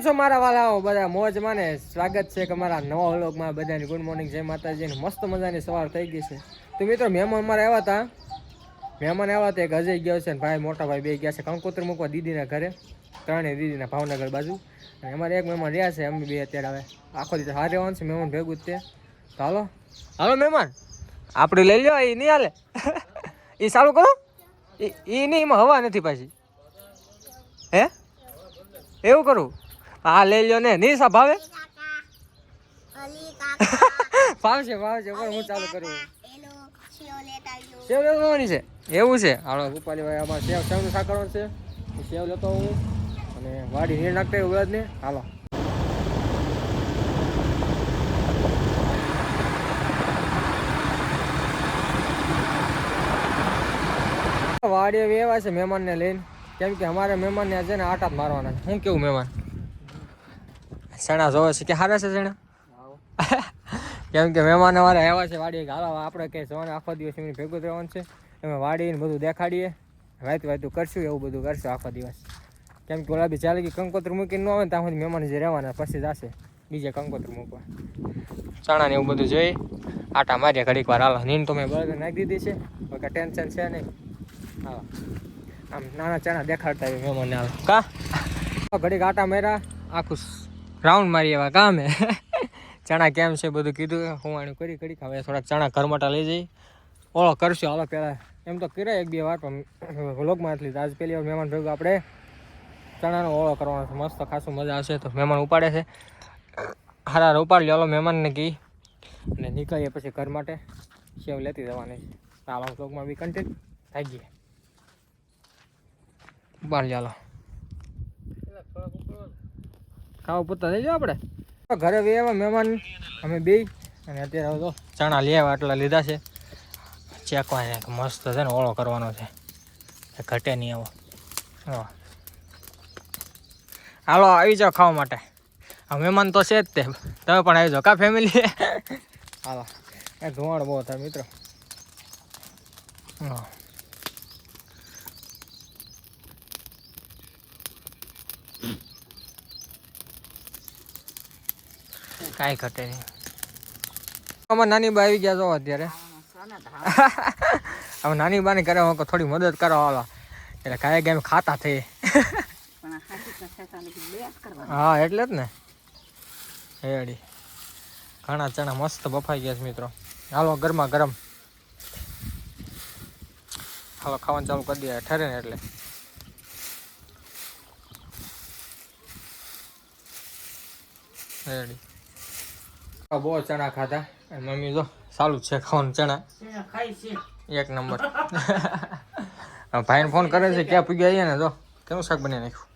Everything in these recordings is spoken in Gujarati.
કેમ મારા વાલાઓ? બધા મોજ માને સ્વાગત છે કે મારા નવા વ્લોગમાં. બધાની ગુડ મોર્નિંગ જય માતાજીને મસ્ત મજાની સવાર થઈ ગઈ છે. તો મિત્રો, મહેમાન મારા આવ્યા હતા. મહેમાન આવ્યા હતા, એક અજય ગયો છે ને ભાઈ, મોટા બે ગયા છે. કંકોત્રી મૂકવા દીદીના ઘરે, ત્રણેય દીદીના ભાવનગર બાજુ. અને અમારે એક મહેમાન રહ્યા છે, અમે બે અત્યારે હવે. આખો દિવસ હારે રહેવાનું છે, મહેમાન ભેગું તે હાલો. હાલો મહેમાન. આપણે લઈ લો એ નહીં હાલે. એ સારું કરો. એ નહીં, એમાં હવા નથી પાછી. હે? એવું કરું? હા લઈ લ્યો ને. નહીં ભાવે ફાવશે ફાવશે પણ હું ચાલુ કરું. સેવ લેવાની છે? એવું છે? હાલો રૂપાલી ભાઈ આમાં સેવ સેવનું શાક છે. સેવ લેતો હું અને વાડી નીર નાખતા એવું જ ને હાલો. વાડીએ વેવા છે મહેમાનને લઈને. કેમ કે અમારે મહેમાનને છે ને આટા જ મારવાના હું કેવું મહેમાન? ચણા જોવે છે કે હારા છે ચણા કેમ કે મહેમાન અમારે આવ્યા છે વાડીએ. ગાળા આપણે કંઈ જવાના આખો દિવસ એમની ભેગું રહેવાનું છે. એમાં વાડીને બધું દેખાડીએ. વાતું વાતું કરશું, એવું બધું કરશું આખો દિવસ. કેમ કે ઓલા બી ચાલે કે કંકોત્ર મૂકીને ન આવે ને ત્યાં સુધી મહેમાન જે રહેવાના, પછી જશે બીજે કંકોત્ર મૂકવા. ચણા ને એવું બધું જોઈ. આટા મારીએ ઘડીક વાર. હાલો નીન તો મેં બળદ નાખી દીધી છે. કોઈ ટેન્શન છે નહીં. હા આમ નાના ચણા દેખાડતા હોય મહેમાનને, હાલ. કા? ઘડીક આટા માર્યા, આખું રાઉન્ડ મારી એવા કામ હે ચણા કેમ છે બધું કીધું? હું આનું કરી કરી હવે થોડાક ચણા કરમટા લઈ જઈ. ઓળો કરશું હાલો પહેલાં એમ તો કર્યા એક બે વાર, પણ વ્લોગમાં લીધા. આજ પહેલી વાર મહેમાન ભેગું આપણે ચણાનો ઓળો કરવાનો છે. મસ્ત ખાસું મજા આવશે તો મહેમાન ઉપાડે છે. હારા ઉપાડ લ્યો. મહેમાનને કહી અને નીકળીએ પછી ઘર માટે. સેવ લેતી જવાની છે. ચાલો વ્લોગમાં બી કન્ટિન્યુ થઈ ગઈ. ઉપાડ લ્યો હાલો ખાવા પૂરતા થઈ જાવ આપણે. ઘરે બે આવ્યા મહેમાન અમે બે. અને અત્યારે તો ચણા લઈ આવ્યા આટલા લીધા છે. ચેકવાને મસ્ત છે ને ઓળો કરવાનો છે. ઘટે નહીં આવો હા. હાલો આવી જાઓ ખાવા માટે. મહેમાન તો છે જ તે. તમે પણ આવી જાઓ. કા ફેમિલી હાલો. ધુવાણ બહુ થાય મિત્રો. હા. કાંઈ ઘટે નહીં. અમાર નાની બા આવી ગયા છો અત્યારે. હવે નાની બાની કરે હું થોડી મદદ કરો હાલો. એટલે કાંઈ ગેમ ખાતા થઈ. હા એટલે જ ને. હેડી. ઘણા ચણા મસ્ત બફાઈ ગયા છે મિત્રો. હાલો ગરમા ગરમ. હાલો ખાવાનું ચાલુ કરી દે ઠરે ને એટલે. રેડી બહુ ચણા ખાધા. મમ્મી જો સારું છે ખાવાનું ચણા. એક નંબર. ભાઈને ફોન કરે છે ક્યાં પૂગ્યા અહીંયા ને જો. કેવું શાક બની નાખ્યું?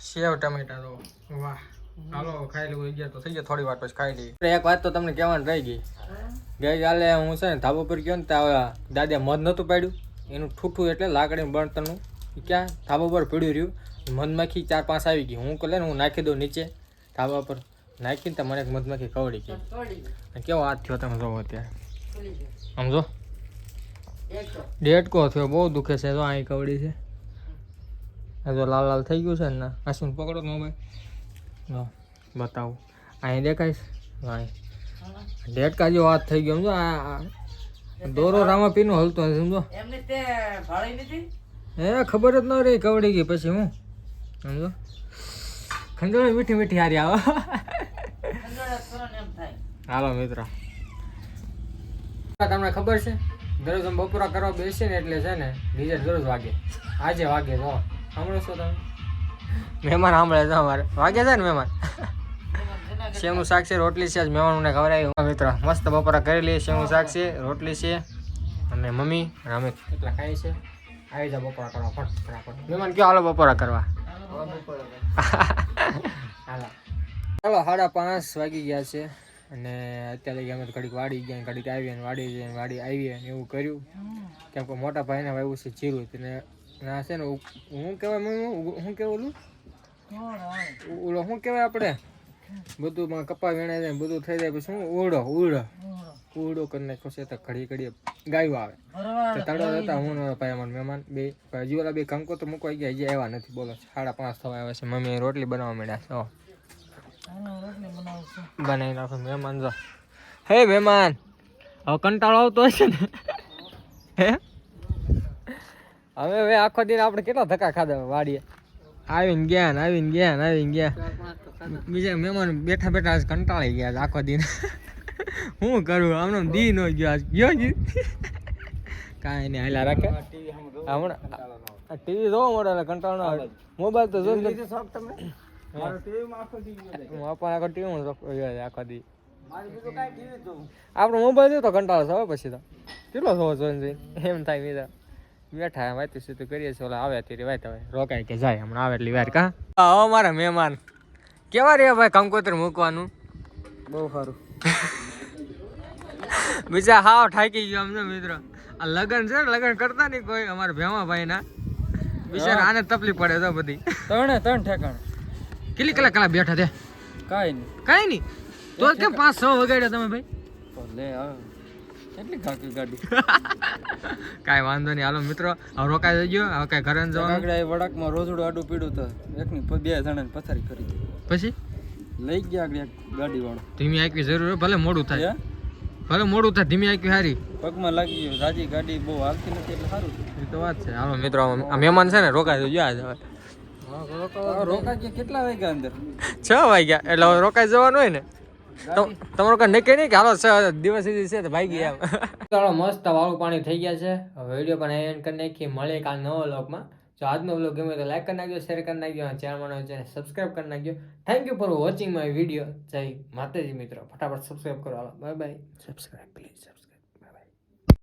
સેવ ટમેટા. તો વાહ. હાલો ખાઈ લેવું ગયા તો થઈ ગયા થોડી વાર પછી ખાઈ લઈએ. એક વાત તો તમને કહેવાની રહી ગઈ. ગઈકાલે હું છે ને ધાબા પર ગયો ને ત્યાં દાદા મધ નહોતું પાડ્યું. એનું ઠૂઠું એટલે લાકડી બળતરનું ઈ ક્યાં? ધાબા પર પીડ્યું રહ્યું. મધમાખી ચાર પાંચ આવી ગઈ. હું કલે ને હું નાખી દઉં નીચે ધાબા પર નાખીને તો મને એક મધમાખી કવડી ગઈ કેવો હાથ થયો તમે જોવો અત્યારે? સમજો? ડેટકો થયો બહુ દુખે છે. જો અહીં કવડી છે. જો લાલ લાલ થઈ ગયું છે ને આસુન પકડો મોબાઈલ. જો બતાવું. અહીં દેખાય છે? અહીં ડેટકા જેવો હાથ થઈ ગયો સમજો? આ આ દોરો રામાપીનો હલતો નથી સમજો? એ ખબર જ ન રહી કવડી ગઈ પછી હું સમજો? ખંજોળી મીઠી મીઠી હારી આવો. હાલો મિત્રો. તમને ખબર છે દરરોજ અમે બપોરા કરવા બેસીએ ને એટલે છે ને ડીજે દરરોજ વાગે. આજે વાગે જો. સાંભળો છો તમે? મહેમાન સાંભળે છે અમારે. વાગે છે ને મહેમાન? સેવનું શાક છે રોટલી છે આજ મહેમાનોને ખવડાવી મિત્રો મસ્ત બપોરા કરી લઈએ. સેવનું શાક છે રોટલી છે અને મમ્મી અને અમે એટલા ખાઈ છે આવી જાઓ બપોરા કરવા પણ ફટાફટ. મહેમાન કયો હાલો બપોરા કરવા. હાલો ચાલો સાડા પાંચ વાગી ગયા છે અને અત્યારે અમે તો ઘડીક વાડી ગયા ને ઘડીક આવીએ વાડી જઈએ ને વાડી આવીએ ને એવું કર્યું. કેમ કે મોટા ભાઈને વાવ્યું છે જીરું તેને ના છે ને હું કહેવાય હું કેવું ઓલું ઓલો શું કહેવાય આપણે? બધું માં કપા વેણાય જાય બધું થઈ જાય પછી શું ઓળો ઉડો. ઉડો. કરી નાખ્યો છે તો ઘડી ઘડી ગાયો આવે. તડો હતા હું ભાઈ અમારા મહેમાન બે હજી બે કંકો તો મૂકવા ગયા હજી આવ્યા નથી બોલો સાડા પાંચ થવા આવ્યા છે. મમ્મી રોટલી બનાવવા માંડ્યા છો. બનાવી નાખો મહેમાન જો. હે મહેમાન હવે કંટાળો આવતો હશે ને? હે? હવે હવે આખો દિન આપણે કેટલા ધક્કા ખાધા વાડીએ? આવીને ગયા ને આવીને ગયા ને આવીને ગયા. બીજા મહેમાન બેઠા બેઠા આજ કંટાળી ગયા છે આખો દિન. હું કરું? આમનો દી નો ગયો આજ. ગયો જી. કાંઈ નહીં હાલા રાખે. હમણાં ટીવી જોવા મળે એટલે કંટાળો ના મોબાઈલ તો જોઈ હું. પણ આખો ટીવી આખો દી. આપણો મોબાઈલ જોયો તો કંટાળો થયો પછી તો. કેટલો થવો જોઈને જોઈને? એમ થાય બીજા. બેઠા વાતું સીધું કરીએ છીએ ઓલા આવે ત્યારે વાત હવે. રોકાય કે જાય હમણાં આવે એટલી વાર કા? આવો મારા મહેમાન. કેવા રહ્યા ભાઈ કંકોત્રી મૂકવાનું? બહુ સારું. બીજા હાવ ઠાકી ગયો અમને મિત્રો. આ લગન છે ને લગન કરતા નહીં કોઈ અમારા ભેમા ભાઈ ના બિચારા આને તકલીફ પડે તો બધી. ત્રણે ત્રણ ઠેકાણ. કેટલી કલાક કલાક બેઠા તે કાંઈ નહીં. કાંઈ નહીં. તો કેમ પાંચ છ વગાડ્યા તમે ભાઈ? લે આવે કેટલી કાકી ગાડી? કાંઈ વાંધો નહીં. હાલો મિત્રો હવે રોકાઈ જજો. હવે કાંઈ ઘરે જવાનું. એ વડાકમાં રોજડું આડું પીડું તો એકની બે જણાને પથારી કરી. પછી? લઈ ગયા આગળ એક ગાડી વાળો ધીમી આંકવી જરૂર ભલે મોડું થાય? ભલે મોડું થાય ધીમી આંકવી સારી પગમાં લાગી ગયું. રાજી ગાડી બહુ હાલતી નથી એટલે સારું એ તો વાત છે. હાલો મિત્રો આ મહેમાન છે ને રોકાઈ જજો આજે હવે. રોકાઈ કેટલા વાગ્યા અંદર? છ વાગ્યા. એટલે હવે રોકાઈ જવાનું હોય ને? તમારું કઈ નક્કી નહીં કે હાલો દિવસ છે તો ભાઈ એમ. ચાલો મસ્ત વાળું પાણી થઈ ગયા છે. હવે વીડિયો પણ એન્ડ કરી નાખી મળે કાલ નવો વ્લોગમાં. જો આજનો વ્લોગ ગમે તો લાઈક કરી નાખજો શેર કરી નાખજો અને ચેનલ ચેનલ સબસ્ક્રાઈબ કરી નાખજો. Thank you for watching my video જય માતાજી મિત્રો. ફટાફટ સબસ્ક્રાઈબ કરો. હાલો bye bye subscribe please subscribe